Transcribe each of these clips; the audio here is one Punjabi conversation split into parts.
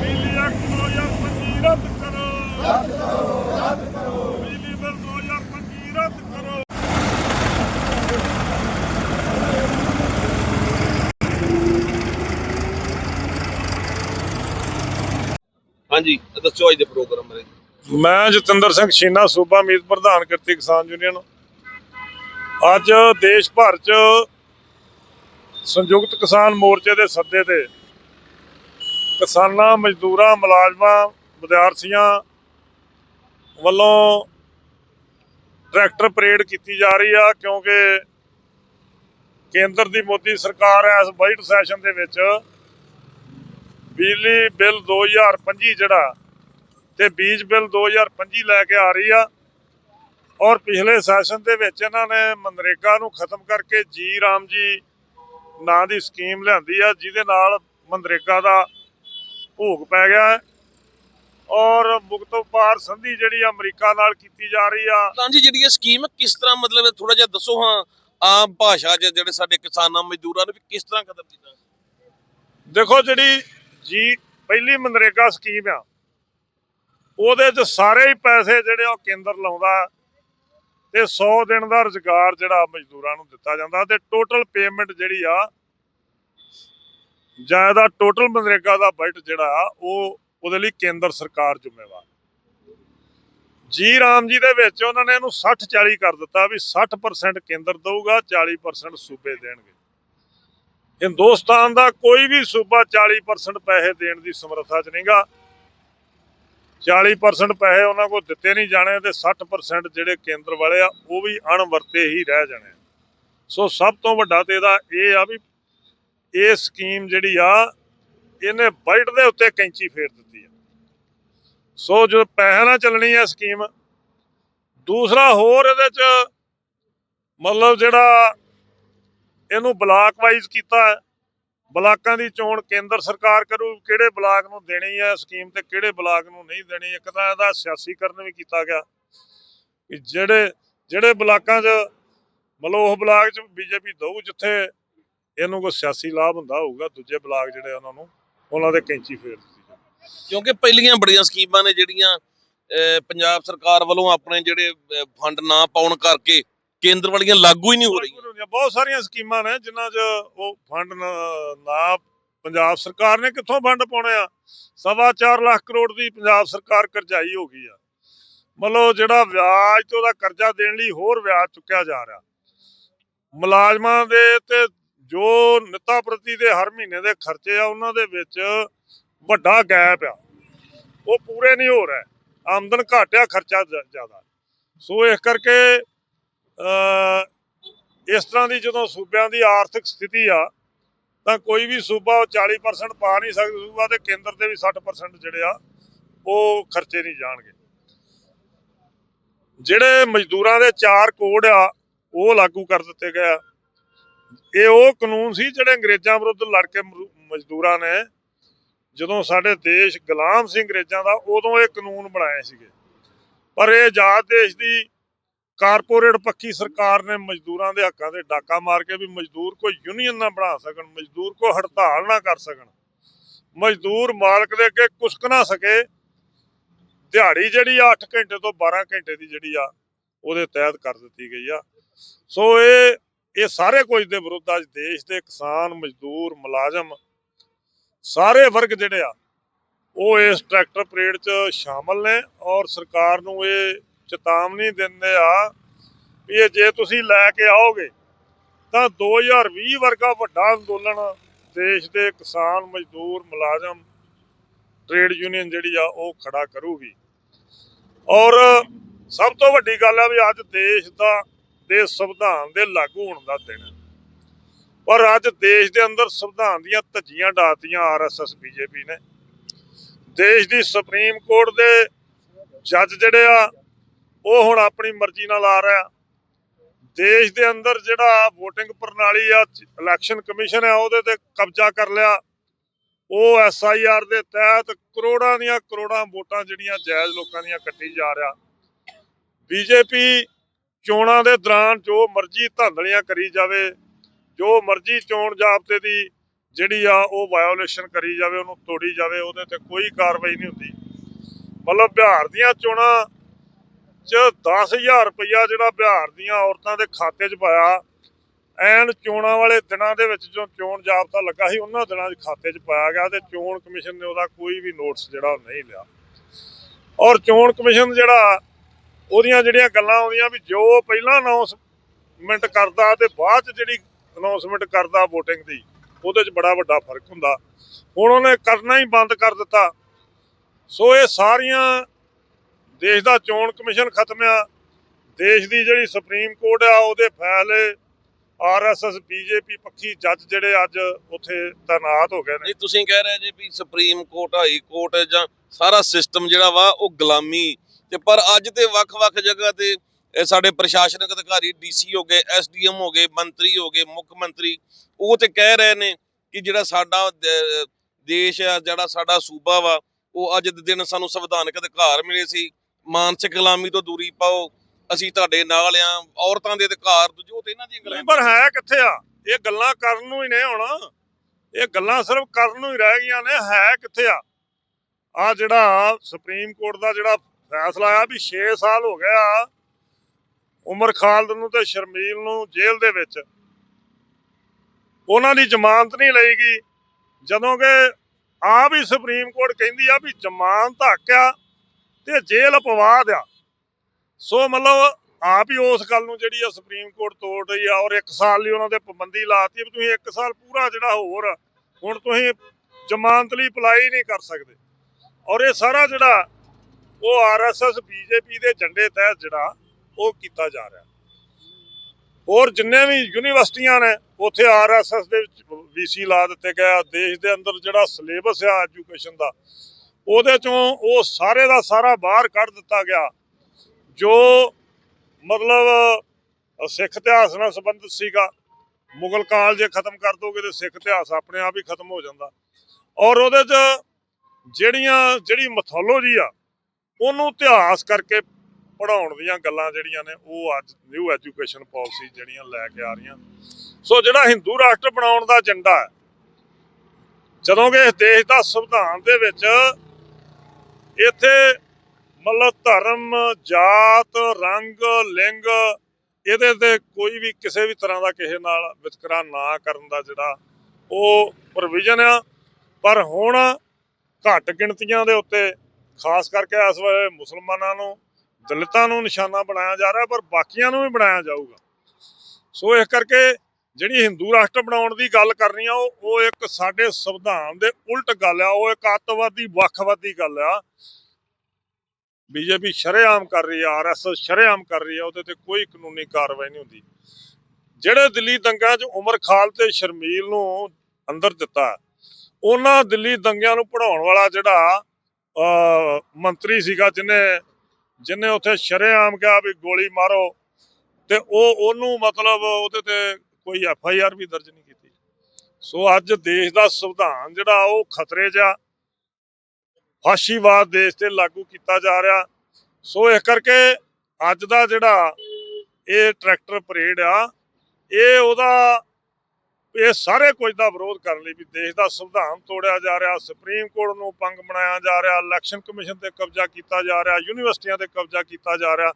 ਬਿਜਲੀ ਐਕਟ 2025 ਰੱਦ ਕਰੋ ਰੱਦ ਕਰੋ ਰੱਦ ਕਰੋ ਬਿਜਲੀ ਬਿੱਲ 2025 ਰੱਦ ਕਰੋ ਹਾਂਜੀ ਦੱਸੋ ਅੱਜ ਦੇ ਪ੍ਰੋਗਰਾਮ ਬਾਰੇ ਮੈਂ ਜਤਿੰਦਰ ਸਿੰਘ ਸ਼ੀਨਾ ਸੂਬਾ ਮੀਤ ਪ੍ਰਧਾਨ ਕਿਰਤੀ ਕਿਸਾਨ ਯੂਨੀਅਨ ਅੱਜ ਦੇਸ਼ ਭਰ 'ਚ ਸੰਯੁਕਤ ਕਿਸਾਨ ਮੋਰਚੇ ਦੇ ਸੱਦੇ ਤੇ ਕਿਸਾਨਾਂ, ਮਜ਼ਦੂਰਾਂ, ਮੁਲਾਜ਼ਮਾਂ, ਵਿਦਿਆਰਥੀਆਂ ਵੱਲੋਂ ਟਰੈਕਟਰ ਪਰੇਡ ਕੀਤੀ ਜਾ ਰਹੀ ਆ, ਕਿਉਂਕਿ ਕੇਂਦਰ ਦੀ ਮੋਦੀ ਸਰਕਾਰ ਇਸ ਬਜਟ ਸੈਸ਼ਨ ਦੇ ਵਿੱਚ ਬਿਜਲੀ ਬਿੱਲ 2025 ਜਿਹੜਾ ਤੇ ਬੀਜ ਬਿੱਲ 2025 ਲੈ ਕੇ ਆ ਰਹੀ ਆ। ਔਰ ਪਿਛਲੇ ਸੈਸ਼ਨ ਦੇ ਵਿੱਚ ਇਹਨਾਂ ਨੇ ਮਨਰੇਗਾ ਨੂੰ ਖਤਮ ਕਰਕੇ ਜੀ ਰਾਮ ਜੀ ਨਾਂ ਦੀ ਸਕੀਮ ਲਿਆਂਦੀ ਆ, ਜਿਹਦੇ ਨਾਲ ਮਨਰੇਗਾ ਦਾ ਭੋਗ ਪੈ ਗਿਆ ਔਰ ਮੁਕਤ ਵਪਾਰ ਸੰਧੀ ਜਿਹੜੀ ਅਮਰੀਕਾ ਨਾਲ ਕੀਤੀ ਜਾ ਰਹੀ ਆ। ਤਾਂ ਜੀ ਜਿਹੜੀ ਇਹ ਸਕੀਮ ਕਿਸ ਤਰ੍ਹਾਂ ਮਤਲਬ ਥੋੜਾ ਜਿਹਾ ਦੱਸੋ ਹਾਂ ਆਮ ਭਾਸ਼ਾ 'ਚ ਜਿਹੜੇ ਸਾਡੇ ਕਿਸਾਨਾਂ ਮਜ਼ਦੂਰਾਂ ਨੂੰ ਵੀ ਕਿਸ ਤਰ੍ਹਾਂ ਖਤਮ ਕੀਤਾ ਦੇਖੋ ਜਿਹੜੀ ਜੀ ਪਹਿਲੀ ਮਨਰੇਗਾ ਸਕੀਮ ਆ ਉਹਦੇ 'ਚ ਸਾਰੇ ਹੀ ਪੈਸੇ ਜਿਹੜੇ ਉਹ ਕੇਂਦਰ ਲਾਉਂਦਾ ਤੇ 100 ਦਿਨ ਦਾ ਰੁਜ਼ਗਾਰ ਜਿਹੜਾ ਮਜ਼ਦੂਰਾਂ ਨੂੰ ਦਿੱਤਾ ਜਾਂਦਾ ਤੇ ਟੋਟਲ ਪੇਮੈਂਟ ਜਿਹੜੀ ਆ ਜਾਂ ਇਹਦਾ ਟੋਟਲ ਮਨਰੇਗਾ ਦਾ ਬਜਟ ਜਿਹੜਾ ਉਹ ਉਹਦੇ ਲਈ ਕੇਂਦਰ ਸਰਕਾਰ ਜ਼ਿੰਮੇਵਾਰ। ਜੀ ਰਾਮ ਜੀ ਦੇ ਵਿੱਚ ਉਹਨਾਂ ਨੇ ਇਹਨੂੰ 60 40 ਕਰ ਦਿੱਤਾ ਵੀ 60% ਕੇਂਦਰ ਦਊਗਾ 40% ਸੂਬੇ ਦੇਣਗੇ। ਹਿੰਦੁਸਤਾਨ ਦਾ ਕੋਈ ਵੀ ਸੂਬਾ 40% ਪੈਸੇ ਦੇਣ ਦੀ ਸਮਰੱਥਾ 'ਚ ਨਹੀਂਗਾ। 40% ਪੈਸੇ ਉਹਨਾਂ ਕੋਲ ਦਿੱਤੇ ਨਹੀਂ ਜਾਣੇ ਤੇ 60% ਜਿਹੜੇ ਕੇਂਦਰ ਵਾਲੇ ਆ, ਉਹ ਵੀ ਅਣਵਰਤੇ ਹੀ ਰਹਿ ਜਾਣੇ। ਸੋ ਸਭ ਤੋਂ ਵੱਡਾ ਤੇ ਇਹਦਾ ਇਹ ਆ ਵੀ ਇਹ ਸਕੀਮ ਜਿਹੜੀ ਆ, ਇਹਨੇ ਬਜਟ ਦੇ ਉੱਤੇ ਕੈਂਚੀ ਫੇਰ ਦਿੱਤੀ ਆ। ਸੋ ਜੋ ਪੈਸੇ ਨਾਲ ਚੱਲਣੀ ਆ ਸਕੀਮ, ਦੂਸਰਾ ਹੋਰ ਇਹਦੇ 'ਚ ਮਤਲਬ ਜਿਹੜਾ ਇਹਨੂੰ ਬਲਾਕ ਵਾਈਜ਼ ਕੀਤਾ ਹੈ, ਬਲਾਕਾਂ ਦੀ ਚੋਣ ਕੇਂਦਰ ਸਰਕਾਰ ਕਰੂ, ਕਿਹੜੇ ਬਲਾਕ ਨੂੰ ਦੇਣੀ ਹੈ ਸਕੀਮ ਤੇ ਕਿਹੜੇ ਬਲਾਕ ਨੂੰ ਨਹੀਂ ਦੇਣੀ, ਇੱਕ ਤਾਂ ਇਹਦਾ ਸਿਆਸੀਕਰਨ ਵੀ ਕੀਤਾ ਗਿਆ ਕਿ ਜਿਹੜੇ ਜਿਹੜੇ ਬਲਾਕਾਂ 'ਚ, ਮਤਲਬ ਉਹ ਬਲਾਕ 'ਚ ਬੀਜੇਪੀ ਦਊ ਜਿੱਥੇ ਇਹਨੂੰ ਕੋਈ ਸਿਆਸੀ ਲਾਭ ਹੁੰਦਾ ਹੋਊਗਾ ਦੂਜੇ ਬਲਾਕ ਜਿਹੜੇ ਉਹਨਾਂ ਨੂੰ ਉਹਨਾਂ ਦੇ ਕੈਂਚੀ ਫੇਰ ਦਿੱਤੀ। ਕਿਉਂਕਿ ਪਹਿਲੀਆਂ ਬੜੀਆਂ ਸਕੀਮਾਂ ਨੇ ਜਿਹੜੀਆਂ ਪੰਜਾਬ ਸਰਕਾਰ ਵੱਲੋਂ ਆਪਣੇ ਜਿਹੜੇ ਫੰਡ ਨਾ ਪਾਉਣ ਕਰਕੇ ਕੇਂਦਰ ਵਾਲੀਆਂ ਲਾਗੂ ਹੀ ਨਹੀਂ ਹੋ ਰਹੀਆਂ। ਬਹੁਤ ਸਾਰੀਆਂ ਸਕੀਮਾਂ ਨੇ ਜਿਨ੍ਹਾਂ 'ਚ ਉਹ ਫੰਡ ਨਾ ਪੰਜਾਬ ਸਰਕਾਰ ਨੇ ਕਿੱਥੋਂ ਫੰਡ ਪਾਉਣੇ ਆ ਸਵਾ ਚਾਰ ਲੱਖ ਕਰੋੜ ਦੀ ਪੰਜਾਬ ਸਰਕਾਰ ਕਰਜ਼ਾਈ ਹੋ ਗਈ ਆ ਮਤਲਬ ਜਿਹੜਾ ਵਿਆਜ ਤੇ ਉਹਦਾ ਕਰਜ਼ਾ ਦੇਣ ਲਈ ਹੋਰ ਵਿਆਜ ਚੁੱਕਿਆ ਜਾ ਰਿਹਾ ਮੁਲਾਜ਼ਮਾਂ ਦੇ ਤੇ ਜੋ ਨਿੱਤਾ ਪ੍ਰਤੀ ਦੇ ਹਰ ਮਹੀਨੇ ਦੇ ਖਰਚੇ ਆ, ਉਹਨਾਂ ਦੇ ਵਿੱਚ ਵੱਡਾ ਗੈਪ ਆ। ਉਹ ਪੂਰੇ ਨਹੀਂ ਹੋ ਰਿਹਾ। ਆਮਦਨ ਘੱਟ ਆ, ਖਰਚਾ ਜ਼ਿਆਦਾ। ਸੋ ਇਸ ਕਰਕੇ ਇਸ ਤਰ੍ਹਾਂ ਦੀ ਜਦੋਂ ਸੂਬਿਆਂ ਦੀ ਆਰਥਿਕ ਸਥਿਤੀ ਆ, ਤਾਂ ਕੋਈ ਵੀ ਸੂਬਾ ਉਹ 40% ਪਾ ਨਹੀਂ ਸਕਦਾ। ਸੂਬਾ ਤੇ ਕੇਂਦਰ ਦੇ ਵੀ 60% ਜਿਹੜੇ ਆ, ਉਹ ਖਰਚੇ ਨਹੀਂ ਜਾਣਗੇ। ਜਿਹੜੇ ਮਜ਼ਦੂਰਾਂ ਦੇ ਚਾਰ ਕੋਡ ਆ, ਉਹ ਲਾਗੂ ਕਰ ਦਿੱਤੇ ਗਏ ਆ। ਇਹ ਉਹ ਕਾਨੂੰਨ ਸੀ ਜਿਹੜੇ ਅੰਗਰੇਜ਼ਾਂ ਵਿਰੁੱਧ ਲੜ ਕੇ ਮਜ਼ਦੂਰਾਂ ਨੇ, ਜਦੋਂ ਸਾਡੇ ਦੇਸ਼ ਗੁਲਾਮ ਸੀ ਅੰਗਰੇਜ਼ਾਂ ਦਾ, ਉਦੋਂ ਇਹ ਕਾਨੂੰਨ ਬਣਾਏ ਸੀਗੇ। ਪਰ ਇਹ ਆਜ਼ਾਦ ਦੇਸ਼ ਦੀ ਕਾਰਪੋਰੇਟ ਪੱਖੀ ਸਰਕਾਰ ਨੇ ਮਜ਼ਦੂਰਾਂ ਦੇ ਹੱਕਾਂ ਤੇ ਡਾਕਾ ਮਾਰ ਕੇ ਵੀ ਮਜ਼ਦੂਰ ਕੋਈ ਯੂਨੀਅਨ ਨਾ ਬਣਾ ਸਕਣ, ਮਜ਼ਦੂਰ ਕੋ ਹੜਤਾਲ ਨਾ ਕਰ ਸਕਣ। ਮਜ਼ਦੂਰ ਮਾਲਕ ਦੇ ਅੱਗੇ ਕੁਸਕ ਨਾ ਸਕੇ। ਦਿਹਾੜੀ ਜਿਹੜੀ ਆ 8 ਘੰਟੇ ਤੋਂ 12 ਘੰਟੇ ਦੀ ਜਿਹੜੀ ਆ, ਉਹਦੇ ਤਹਿਤ ਕਰ ਦਿੱਤੀ ਗਈ ਆ। ਸੋ ਇਹ ਇਹ ਸਾਰੇ ਕੁਝ ਦੇ ਵਿਰੁੱਧ ਅੱਜ ਦੇਸ਼ ਦੇ ਕਿਸਾਨ, ਮਜ਼ਦੂਰ, ਮੁਲਾਜ਼ਮ ਸਾਰੇ ਵਰਗ ਜਿਹੜੇ ਆ, ਉਹ ਇਸ ਟਰੈਕਟਰ ਪਰੇਡ 'ਚ ਸ਼ਾਮਲ ਨੇ ਔਰ ਸਰਕਾਰ ਨੂੰ ਇਹ ਚੇਤਾਵਨੀ ਦਿੰਦੇ ਆ ਵੀ ਇਹ ਜੇ ਤੁਸੀਂ ਲੈ ਕੇ ਆਓਗੇ ਤਾਂ 2020 ਵਰਗਾ ਵੱਡਾ ਅੰਦੋਲਨ ਦੇਸ਼ ਦੇ ਕਿਸਾਨ, ਮਜ਼ਦੂਰ, ਮੁਲਾਜ਼ਮ ਟ੍ਰੇਡ ਯੂਨੀਅਨ ਜਿਹੜੀ ਆ, ਉਹ ਖੜਾ ਕਰੂਗੀ। ਔਰ ਸਭ ਤੋਂ ਵੱਡੀ ਗੱਲ ਆ ਵੀ ਅੱਜ ਦੇਸ਼ ਦਾ ਦੇ ਸੰਵਿਧਾਨ ਦੇ ਲਾਗੂ ਹੋਣ ਦਾ ਦਿਨ ਹੈ। ਪਰ ਅੱਜ ਦੇਸ਼ ਦੇ ਅੰਦਰ ਸੰਵਿਧਾਨ ਦੀਆਂ ਧੱਜੀਆਂ ਡਾਤੀਆਂ ਆਰਐਸਐਸ ਬੀਜੇਪੀ ਨੇ। ਦੇਸ਼ ਦੀ ਸੁਪਰੀਮ ਕੋਰਟ ਦੇ ਜੱਜ ਜਿਹੜੇ ਆ, ਉਹ ਹੁਣ ਆਪਣੀ ਮਰਜ਼ੀ ਨਾਲ ਆ ਰਿਹਾ ਦੇਸ਼ ਦੇ ਅੰਦਰ ਜਿਹੜਾ VOTING ਪ੍ਰਣਾਲੀ ਆ, ਇਲੈਕਸ਼ਨ ਕਮਿਸ਼ਨ ਆ, ਉਹਦੇ ਤੇ ਕਬਜ਼ਾ ਕਰ ਲਿਆ। ਉਹ ਐਸਆਈਆਰ ਦੇ ਤਹਿਤ ਕਰੋੜਾਂ ਦੀਆਂ ਕਰੋੜਾਂ ਵੋਟਾਂ ਜਿਹੜੀਆਂ ਜਾਇਜ਼ ਲੋਕਾਂ ਦੀਆਂ ਕੱਟੀ ਜਾ ਰਿਹਾ। ਬੀਜੇਪੀ ਚੋਣਾਂ ਦੇ ਦੌਰਾਨ ਜੋ ਮਰਜ਼ੀ ਧਾਂਦਲੀਆਂ ਕਰੀ ਜਾਵੇ, ਜੋ ਮਰਜ਼ੀ ਚੋਣ ਜਾਬਤੇ ਦੀ ਜਿਹੜੀ ਆ ਉਹ ਵਾਇਓਲੇਸ਼ਨ ਕਰੀ ਜਾਵੇ, ਉਹਨੂੰ ਤੋੜੀ ਜਾਵੇ, ਉਹਦੇ ਤੇ ਕੋਈ ਕਾਰਵਾਈ ਨਹੀਂ ਹੁੰਦੀ। ਮਤਲਬ ਬਿਹਾਰ ਦੀਆਂ ਚੋਣਾਂ 'ਚ 10000 ਰੁਪਇਆ ਜਿਹੜਾ ਬਿਹਾਰ ਦੀਆਂ ਔਰਤਾਂ ਦੇ ਖਾਤੇ 'ਚ ਪਾਇਆ, ਐਨ ਚੋਣਾਂ ਵਾਲੇ ਦਿਨਾਂ ਦੇ ਵਿੱਚ ਜੋ ਚੋਣ ਜਾਬਤਾ ਲੱਗਾ ਸੀ, ਉਹਨਾਂ ਦਿਨਾਂ 'ਚ ਖਾਤੇ 'ਚ ਪਾਇਆ ਗਿਆ ਤੇ ਚੋਣ ਕਮਿਸ਼ਨ ਨੇ ਉਹਦਾ ਕੋਈ ਵੀ ਨੋਟਿਸ ਜਿਹੜਾ ਉਹ ਨਹੀਂ ਲਿਆ। ਔਰ ਚੋਣ ਕਮਿਸ਼ਨ ਜਿਹੜਾ ਉਹਦੀਆਂ ਜਿਹੜੀਆਂ ਗੱਲਾਂ ਆਉਂਦੀਆਂ ਵੀ ਜੋ ਪਹਿਲਾਂ ਅਨਾਉਂਸਮੈਂਟ ਕਰਦਾ ਤੇ ਬਾਅਦ 'ਚ ਜਿਹੜੀ ਅਨਾਉਂਸਮੈਂਟ ਕਰਦਾ VOTING ਦੀ, ਉਹਦੇ 'ਚ ਬੜਾ ਵੱਡਾ ਫ਼ਰਕ ਹੁੰਦਾ। ਹੁਣ ਉਹਨੇ ਕਰਨਾ ਹੀ ਬੰਦ ਕਰ ਦਿੱਤਾ। ਸੋ ਇਹ ਸਾਰੀਆਂ ਦੇਸ਼ ਦਾ ਚੋਣ ਕਮਿਸ਼ਨ ਖਤਮ ਆ। ਦੇਸ਼ ਦੀ ਜਿਹੜੀ ਸੁਪਰੀਮ ਕੋਰਟ ਆ, ਉਹਦੇ ਫੈਸਲੇ ਆਰਐਸਐਸ, ਬੀਜੇਪੀ ਪੱਖੀ ਜੱਜ ਜਿਹੜੇ ਅੱਜ ਉੱਥੇ ਤਾਇਨਾਤ ਹੋ ਗਏ ਨੇ। ਤੁਸੀਂ ਕਹਿ ਰਹੇ ਜੇ ਵੀ ਸੁਪਰੀਮ ਕੋਰਟ, ਹਾਈ ਕੋਰਟ ਜਾਂ ਸਾਰਾ ਸਿਸਟਮ ਜਿਹੜਾ ਵਾ, ਉਹ ਗੁਲਾਮੀ ਤੇ ਪਰ ਅੱਜ ਤੇ ਵੱਖ-ਵੱਖ ਜਗ੍ਹਾ ਤੇ ਸਾਡੇ ਪ੍ਰਸ਼ਾਸਨਿਕ ਅਧਿਕਾਰੀ, ਡੀਸੀ ਹੋ ਗਏ, ਐਸਡੀਐਮ ਹੋ ਗਏ, ਮੰਤਰੀ ਹੋ ਗਏ, ਮੁੱਖ ਮੰਤਰੀ, ਉਹ ਤੇ ਕਹਿ ਰਹੇ ਨੇ ਕਿ ਜਿਹੜਾ ਸਾਡਾ ਦੇਸ਼ ਆ, ਜਿਹੜਾ ਸਾਡਾ ਸੂਬਾ ਵਾ, ਉਹ ਅੱਜ ਦੇ ਦਿਨ ਸਾਨੂੰ ਸੰਵਿਧਾਨਕ ਅਧਿਕਾਰ ਮਿਲੇ ਸੀ। ਮਾਨਸਿਕ ਗੁਲਾਮੀ ਤੋਂ ਦੂਰੀ ਪਾਓ। ਅਸੀਂ ਤੁਹਾਡੇ ਨਾਲ ਆ। ਔਰਤਾਂ ਦੇ ਅਧਿਕਾਰ, ਦੂਜੇ ਤੇ ਇਹਨਾਂ ਦੀਆਂ ਗੱਲਾਂ ਪਰ ਹੈ ਕਿੱਥੇ ਆ? ਇਹ ਗੱਲਾਂ ਕਰਨ ਨੂੰ ਹੀ ਨਹੀਂ ਹੁਣ। ਇਹ ਗੱਲਾਂ ਸਿਰਫ ਕਰਨ ਨੂੰ ਹੀ ਰਹਿ ਗਈਆਂ ਨੇ। ਹੈ ਕਿੱਥੇ ਆ? ਆ ਜਿਹੜਾ ਸੁਪਰੀਮ ਕੋਰਟ ਦਾ ਜਿਹੜਾ ਫੈਸਲਾ ਆ ਵੀ 6 ਸਾਲ ਹੋ ਗਿਆ ਉਮਰ ਖਾਲਦ ਨੂੰ ਤੇ ਸ਼ਰਮੀਲ ਨੂੰ ਜੇਲ੍ਹ ਦੇ ਵਿੱਚ। ਉਹਨਾਂ ਦੀ ਜ਼ਮਾਨਤ ਨਹੀਂ ਲਈ ਗਈ। ਜਦੋਂ ਕਿ ਆ ਵੀ ਸੁਪਰੀਮ ਕੋਰਟ ਕਹਿੰਦੀ ਆ ਵੀ ਜ਼ਮਾਨਤ ਹੱਕ ਆ ਤੇ ਜੇਲ੍ਹ ਅਪਵਾਦ ਆ ਸੋ ਮਤਲਬ ਆਪ ਹੀ ਉਸ ਗੱਲ ਨੂੰ ਜਿਹੜੀ ਆ ਸੁਪਰੀਮ ਕੋਰਟ ਤੋੜ ਰਹੀ ਆ ਔਰ 1 ਸਾਲ ਲਈ ਉਹਨਾਂ ਦੇ ਪਾਬੰਦੀ ਲਾਤੀ ਵੀ ਤੁਸੀਂ 1 ਸਾਲ ਪੂਰਾ ਜਿਹੜਾ ਹੋਰ ਹੁਣ ਤੁਸੀਂ ਜ਼ਮਾਨਤ ਲਈ ਅਪਲਾਈ ਨਹੀਂ ਕਰ ਸਕਦੇ। ਔਰ ਇਹ ਸਾਰਾ ਜਿਹੜਾ ਉਹ ਆਰਐਸਐਸ, ਬੀਜੇਪੀ ਦੇ ਝੰਡੇ ਤਹਿਤ ਜਿਹੜਾ ਉਹ ਕੀਤਾ ਜਾ ਰਿਹਾ। ਹੋਰ ਜਿੰਨੇ ਵੀ ਯੂਨੀਵਰਸਿਟੀਆਂ ਨੇ, ਉੱਥੇ ਆਰਐਸਐਸ ਦੇ ਵਿੱਚ ਵੀਸੀ ਲਾ ਦਿੱਤੇ ਗਏ ਦੇਸ਼ ਦੇ ਅੰਦਰ ਜਿਹੜਾ ਸਿਲੇਬਸ ਆ ਐਜੂਕੇਸ਼ਨ ਦਾ, ਉਹਦੇ ਚੋਂ ਉਹ ਸਾਰੇ ਦਾ ਸਾਰਾ ਬਾਹਰ ਕੱਢ ਦਿੱਤਾ ਗਿਆ। ਜੋ ਮਤਲਬ ਸਿੱਖ ਇਤਿਹਾਸ ਨਾਲ ਸੰਬੰਧਿਤ ਸੀਗਾ। ਮੁਗਲ ਕਾਲ ਜੇ ਖਤਮ ਕਰ ਦੋਗੇ ਤੇ ਸਿੱਖ ਇਤਿਹਾਸ ਆਪਣੇ ਆਪ ਹੀ ਖਤਮ ਹੋ ਜਾਂਦਾ। ਔਰ ਉਹਦੇ 'ਚ ਜਿਹੜੀਆਂ, ਜਿਹੜੀ ਮੈਥੋਲੋਜੀ ਆ ਉਹਨੂੰ ਇਤਿਹਾਸ ਕਰਕੇ ਪੜਾਉਣ ਦੀਆਂ ਗੱਲਾਂ ਜਿਹੜੀਆਂ ਨੇ, ਉਹ ਅੱਜ ਨਿਊ ਐਜੂਕੇਸ਼ਨ ਪਾਲਿਸੀ ਜਿਹੜੀਆਂ ਲੈ ਕੇ ਆ ਰਹੀਆਂ। ਸੋ ਜਿਹੜਾ ਹਿੰਦੂ ਰਾਸ਼ਟਰ ਬਣਾਉਣ ਦਾ ਏਜੰਡਾ ਹੈ, ਜਦੋਂ ਕਿ ਇਸ ਦੇਸ਼ ਦਾ ਸੰਵਿਧਾਨ ਦੇ ਵਿੱਚ ਇੱਥੇ ਮਤਲਬ ਧਰਮ, ਜਾਤ, ਰੰਗ, ਲਿੰਗ ਇਹਦੇ ਤੇ ਕੋਈ ਵੀ ਕਿਸੇ ਵੀ ਤਰ੍ਹਾਂ ਦਾ ਕਿਸੇ ਨਾਲ ਵਿਤਕਰਾ ਨਾ ਕਰਨ ਦਾ ਜਿਹੜਾ ਉਹ ਪ੍ਰੋਵੀਜ਼ਨ ਆ। ਪਰ ਹੁਣ ਘੱਟ ਗਿਣਤੀਆਂ ਦੇ ਉੱਤੇ ਖਾਸ ਕਰਕੇ ਇਸ ਵੇਲੇ ਮੁਸਲਮਾਨਾਂ ਨੂੰ, ਦਲਿਤਾਂ ਨੂੰ ਨਿਸ਼ਾਨਾ ਬਣਾਇਆ ਜਾ ਰਿਹਾ, ਪਰ ਬਾਕੀਆਂ ਨੂੰ ਵੀ ਬਣਾਇਆ ਜਾਊਗਾ। ਸੋ ਇਸ ਕਰਕੇ ਜਿਹੜੀ ਹਿੰਦੂ ਰਾਸ਼ਟਰ ਬਣਾਉਣ ਦੀ ਗੱਲ ਕਰਨੀ ਆ, ਉਹ ਇੱਕ ਸਾਡੇ ਸੰਵਿਧਾਨ ਦੇ ਉਲਟ ਗੱਲ ਆ, ਉਹ ਇੱਕ ਅੱਤਵਾਦੀ, ਵੱਖਵਾਦੀ ਗੱਲ ਆ। ਬੀਜੇਪੀ ਸ਼ਰੇਆਮ ਕਰ ਰਹੀ ਆ ਆਰਐਸਐਸ ਸ਼ਰੇਆਮ ਕਰ ਰਹੀ ਆ, ਉਹਦੇ ਤੇ ਕੋਈ ਕਾਨੂੰਨੀ ਕਾਰਵਾਈ ਨਹੀਂ ਹੁੰਦੀ। ਜਿਹੜੇ ਦਿੱਲੀ ਦੰਗਿਆਂ 'ਚ ਉਮਰ ਖਾਲ ਤੇ ਸ਼ਰਮੀਲ ਨੂੰ ਅੰਦਰ ਦਿੱਤਾ, ਉਹਨਾਂ ਦਿੱਲੀ ਦੰਗਿਆਂ ਨੂੰ ਪੜਾਉਣ ਵਾਲਾ ਜਿਹੜਾ ਮੰਤਰੀ ਸੀਗਾ ਜਿਹਨੇ ਜਿਹਨੇ ਉੱਥੇ ਸ਼ਰੇਆਮ ਕਿਹਾ ਵੀ ਗੋਲੀ ਮਾਰੋ, ਤੇ ਉਹ, ਉਹਨੂੰ ਮਤਲਬ ਉਹਦੇ ਤੇ ਕੋਈ ਐਫ ਆਈ ਆਰ ਵੀ ਦਰਜ ਨਹੀਂ ਕੀਤੀ। ਸੋ ਅੱਜ ਦੇਸ਼ ਦਾ ਸੰਵਿਧਾਨ ਜਿਹੜਾ ਉਹ ਖਤਰੇ 'ਚ ਆ। ਫਾਸ਼ੀਵਾਦ ਦੇਸ਼ ਤੇ ਲਾਗੂ ਕੀਤਾ ਜਾ ਰਿਹਾ। ਸੋ ਇਸ ਕਰਕੇ ਅੱਜ ਦਾ ਜਿਹੜਾ ਇਹ ਟਰੈਕਟਰ ਪਰੇਡ ਆ, ਇਹ ਉਹਦਾ ਇਹ ਸਾਰੇ ਕੁਝ ਦਾ ਵਿਰੋਧ ਕਰਨ ਲਈ ਵੀ ਦੇਸ਼ ਦਾ ਸੰਵਿਧਾਨ ਤੋੜਿਆ ਜਾ ਰਿਹਾ ਸੁਪਰੀਮ ਕੋਰਟ ਨੂੰ ਪੰਗ ਬਣਾਇਆ ਜਾ ਰਿਹਾ ਇਲੈਕਸ਼ਨ ਕਮਿਸ਼ਨ ਤੇ ਕਬਜ਼ਾ ਕੀਤਾ ਜਾ ਰਿਹਾ ਯੂਨੀਵਰਸਿਟੀਆਂ ਤੇ ਕਬਜ਼ਾ ਕੀਤਾ ਜਾ ਰਿਹਾ।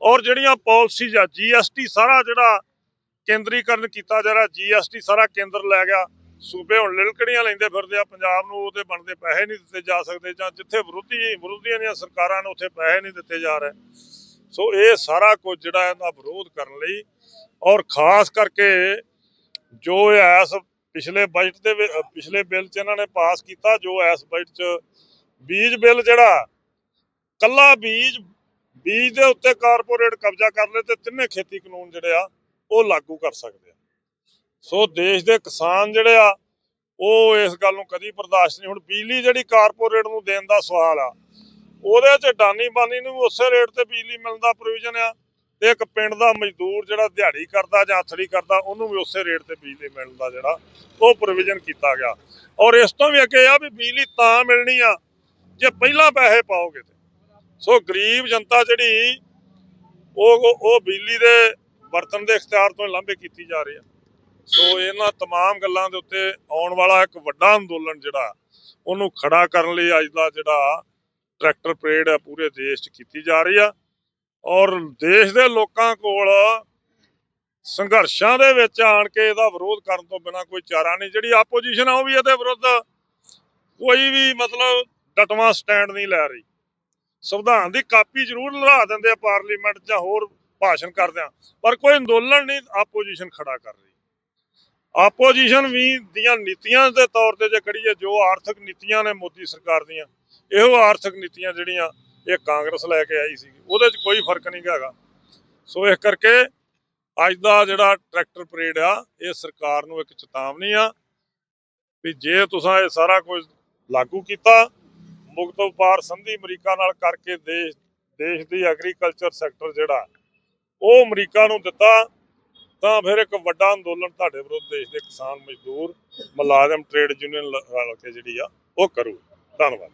ਔਰ ਜਿਹੜੀਆਂ ਪਾਲਿਸੀਜ਼ ਆ ਜੀਐਸਟੀ ਸਾਰਾ ਜਿਹੜਾ ਕੇਂਦਰੀਕਰਨ ਕੀਤਾ ਜਾ ਰਿਹਾ ਜੀਐਸਟੀ ਸਾਰਾ ਕੇਂਦਰ ਲੈ ਗਿਆ। ਸੂਬੇ ਹੁਣ ਲਿਲਕੜੀਆਂ ਲੈਂਦੇ ਫਿਰਦੇ ਆ, ਪੰਜਾਬ ਨੂੰ ਉਹਦੇ ਬਣਦੇ ਪੈਸੇ ਨਹੀਂ ਦਿੱਤੇ ਜਾ ਸਕਦੇ ਜਾਂ ਜਿੱਥੇ ਵਿਰੋਧੀ, ਵਿਰੋਧੀਆਂ ਦੀਆਂ ਸਰਕਾਰਾਂ ਨੇ ਉੱਥੇ ਪੈਸੇ ਨਹੀਂ ਦਿੱਤੇ ਜਾ ਰਹੇ। ਸੋ ਇਹ ਸਾਰਾ ਕੁਝ ਜਿਹੜਾ ਇਹਦਾ ਵਿਰੋਧ ਕਰਨ ਲਈ ਔਰ ਖਾਸ ਕਰਕੇ ਜੋ ਐਸ ਪਿਛਲੇ ਬਜਟ ਦੇ ਪਿਛਲੇ ਬਿੱਲ 'ਚ ਇਹਨਾਂ ਨੇ ਪਾਸ ਕੀਤਾ, ਜੋ ਐਸ ਬਜਟ 'ਚ ਬੀਜ ਬਿੱਲ ਜਿਹੜਾ, ਕੱਲਾ ਬੀਜ ਬੀਜ ਦੇ ਉੱਤੇ ਕਾਰਪੋਰੇਟ ਕਬਜ਼ਾ ਕਰ ਲੇ ਤੇ ਤਿੰਨੇ ਖੇਤੀ ਕਾਨੂੰਨ ਜਿਹੜੇ ਆ, ਉਹ ਲਾਗੂ ਕਰ ਸਕਦੇ ਆ। ਸੋ ਦੇਸ਼ ਦੇ ਕਿਸਾਨ ਜਿਹੜੇ ਆ, ਉਹ ਇਸ ਗੱਲ ਨੂੰ ਕਦੀ ਬਰਦਾਸ਼ਤ ਨਹੀਂ, ਹੁਣ ਬਿਜਲੀ ਜਿਹੜੀ ਕਾਰਪੋਰੇਟ ਨੂੰ ਦੇਣ ਦਾ ਸਵਾਲ ਆ, ਉਹਦੇ 'ਚ ਡਾਨੀ ਬਾਨੀ ਨੂੰ ਵੀ ਉਸੇ ਰੇਟ ਤੇ ਬਿਜਲੀ ਮਿਲਣ ਦਾ ਪ੍ਰੋਵੀਜ਼ਨ ਆ। ਤੇ ਇੱਕ ਪਿੰਡ ਦਾ ਮਜ਼ਦੂਰ ਜਿਹੜਾ ਦਿਹਾੜੀ ਕਰਦਾ ਜਾਂ ਹੱਥੜੀ ਕਰਦਾ ਉਹਨੂੰ ਵੀ ਉਸੇ ਰੇਟ ਤੇ ਬਿਜਲੀ ਮਿਲਣ ਦਾ ਜਿਹੜਾ ਉਹ ਪ੍ਰੋਵੀਜ਼ਨ ਕੀਤਾ ਗਿਆ ਔਰ ਇਸ ਤੋਂ ਵੀ ਅੱਗੇ ਆ ਵੀ ਬਿਜਲੀ ਤਾਂ ਮਿਲਣੀ ਆ ਜੇ ਪਹਿਲਾਂ ਪੈਸੇ ਪਾਓਗੇ ਤੇ ਸੋ ਗਰੀਬ ਜਨਤਾ ਜਿਹੜੀ ਉਹ ਉਹ- ਉਹ ਬਿਜਲੀ ਦੇ ਵਰਤਨ ਦੇ ਇਖਤਿਆਰ ਤੋਂ ਲਾਂਭੇ ਕੀਤੀ ਜਾ ਰਹੀ ਆ ਸੋ ਇਹਨਾਂ तमाम ਗੱਲਾਂ ਦੇ ਉੱਤੇ ਆਉਣ ਵਾਲਾ ਇੱਕ ਵੱਡਾ ਅੰਦੋਲਨ ਜਿਹੜਾ ਉਹਨੂੰ ਖੜਾ ਕਰਨ ਲਈ ਅੱਜ ਦਾ ਜਿਹੜਾ ਟਰੈਕਟਰ ਪਰੇਡ ਹੈ ਪੂਰੇ ਦੇਸ਼ 'ਚ ਕੀਤੀ ਜਾ ਰਹੀ ਆ ਔਰ ਦੇਸ਼ ਦੇ ਲੋਕਾਂ ਕੋਲ ਸੰਘਰਸ਼ਾਂ ਦੇ ਵਿੱਚ ਆਣ ਕੇ ਇਹਦਾ ਵਿਰੋਧ ਕਰਨ ਤੋਂ ਬਿਨਾ ਕੋਈ ਚਾਰਾ ਨਹੀਂ। ਜਿਹੜੀ ਆਪੋਜੀਸ਼ਨ ਆ, ਉਹ ਵੀ ਇਹਦੇ ਵਿਰੁੱਧ ਕੋਈ ਵੀ ਮਤਲਬ ਡਟਵਾਂ ਸਟੈਂਡ ਨਹੀਂ ਲੈ ਰਹੀ। ਸੰਵਿਧਾਨ ਦੀ ਕਾਪੀ ਜ਼ਰੂਰ ਲੜਾ ਦਿੰਦੇ ਆ ਪਾਰਲੀਮੈਂਟ ਜਾਂ ਹੋਰ ਭਾਸ਼ਣ ਕਰਦੇ ਆ, ਪਰ ਕੋਈ ਅੰਦੋਲਨ ਨਹੀਂ ਆਪੋਜੀਸ਼ਨ ਖੜਾ ਕਰ ਰਹੀ। ਆਪੋਜੀਸ਼ਨ ਵੀ ਦੀਆਂ ਨੀਤੀਆਂ ਦੇ ਤੌਰ ਤੇ ਜੇ ਕੜੀਏ ਜੋ ਆਰਥਿਕ ਨੀਤੀਆਂ ਨੇ ਮੋਦੀ ਸਰਕਾਰ ਦੀਆਂ, ਇਹੋ ਆਰਥਿਕ ਨੀਤੀਆਂ ਜਿਹੜੀਆਂ ਇਹ ਕਾਂਗਰਸ ਲੈ ਕੇ ਆਈ ਸੀ ਉਹਦੇ 'ਚ ਕੋਈ ਫ਼ਰਕ ਨਹੀਂ ਹੈਗਾ। ਸੋ ਇਸ ਕਰਕੇ ਅੱਜ ਦਾ ਜਿਹੜਾ ਟਰੈਕਟਰ ਪਰੇਡ ਆ, ਇਹ ਸਰਕਾਰ ਨੂੰ ਇੱਕ ਚੇਤਾਵਨੀ ਆ ਵੀ ਜੇ ਤੁਸੀਂ ਇਹ ਸਾਰਾ ਕੁਝ ਲਾਗੂ ਕੀਤਾ, ਮੁਕਤ ਵਪਾਰ ਸੰਧੀ ਅਮਰੀਕਾ ਨਾਲ ਕਰਕੇ ਦੇਸ਼ ਦੇਸ਼ ਦੀ ਐਗਰੀਕਲਚਰ ਸੈਕਟਰ ਜਿਹੜਾ, ਉਹ ਅਮਰੀਕਾ ਨੂੰ ਦਿੱਤਾ, ਤਾਂ ਫਿਰ ਇੱਕ ਵੱਡਾ ਅੰਦੋਲਨ ਤੁਹਾਡੇ ਵਿਰੁੱਧ ਦੇਸ਼ ਦੇ ਕਿਸਾਨ ਮਜ਼ਦੂਰ ਮੁਲਾਜ਼ਮ ਟ੍ਰੇਡ ਯੂਨੀਅਨ ਰਲ ਕੇ ਜਿਹੜੀ ਆ, ਉਹ ਕਰੂ। ਧੰਨਵਾਦ।